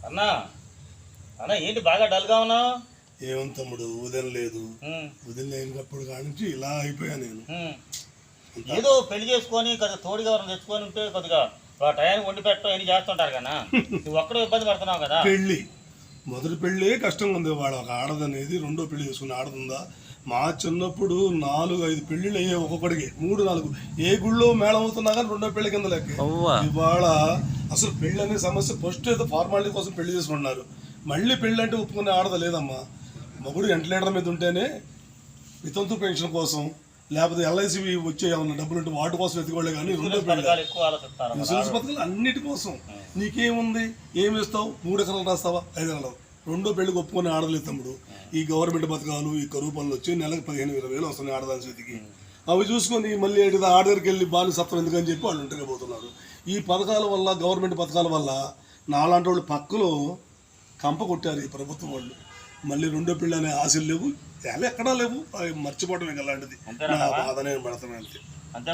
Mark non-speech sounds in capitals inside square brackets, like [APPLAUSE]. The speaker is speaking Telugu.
అన్నా అన్నా ఏంటి బాగా డల్గా ఉన్నావు? ఏం తమ్ముడు ఉదయం లేదు. ఉదయం లేనప్పుడు కాడి నుంచి ఇలా అయిపోయా నేను. ఏదో పెళ్ళి చేసుకొని కొద్దిగా తోడుగా ఎవరైనా తెచ్చుకొని ఉంటే కొద్దిగా ఆ టయానికి వండి పెట్టడం ఎన్ని చేస్తుంటారు కదా [LAUGHS] నువ్వు ఒక్కడే ఇబ్బంది పడుతున్నావు కదా? పెళ్ళి. మొదటి పెళ్ళే కష్టంగా ఉంది. వాడు ఒక ఆడదనేది రెండో పెళ్ళి చేసుకుని ఆడదుందా మా చిన్నప్పుడు నాలుగు ఐదు పెళ్ళిళ్ళు అయ్యాయి ఒక్కొక్కడికి. మూడు నాలుగు. ఏ గుళ్ళో మేళం అవుతున్నా కానీ రెండో పెళ్ళి కింద లెక్క. ఇవాళ అసలు పెళ్ళి అనే సమస్య. ఫస్ట్ ఏదో ఫార్మాలిటీ కోసం పెళ్ళి చేసుకుంటున్నారు. మళ్ళీ పెళ్ళి అంటే ఒప్పుకునే ఆడద లేదమ్మా. మగుడు వెంటలేడర్ మీద ఉంటేనే వితంతు పెన్షన్ కోసం లేకపోతే ఎల్ఐసి వచ్చే ఏమన్నా డబ్బులు ఉంటే వాటి కోసం వెతుకోలే కానీ ఇన్సూరెన్స్ పథకాలు అన్నిటి కోసం. నీకేముంది? ఏమి ఇస్తావు మూడు ఎకరాలు రాస్తావా? ఐదు ఎకరాలు. రెండో పెళ్ళికి ఒప్పుకొని ఆడలేదు తమ్ముడు. ఈ గవర్నమెంట్ పథకాలు ఈ కరువు పనులు వచ్చి నెలకు పదిహేను ఇరవై వేలు వస్తున్నాయి ఆడదాని చేతికి. అవి చూసుకొని మళ్ళీ ఏడు ఆడ దగ్గరికి వెళ్ళి బాలు సత్వం ఎందుకని చెప్పి వాళ్ళు ఉంటూనే పోతున్నారు. ఈ పథకాల వల్ల గవర్నమెంట్ పథకాల వల్ల నాలాంటి వాళ్ళు పక్కలో కంప కొట్టారు ఈ ప్రభుత్వం వాళ్ళు. మళ్ళీ రెండో పెళ్ళి అనే ఆశలు లేవు. ఎలా ఎక్కడా లేవు. అవి మర్చిపోవడం ఇంకా అలాంటిది. నా బాధ నేను పడతాను అంతే.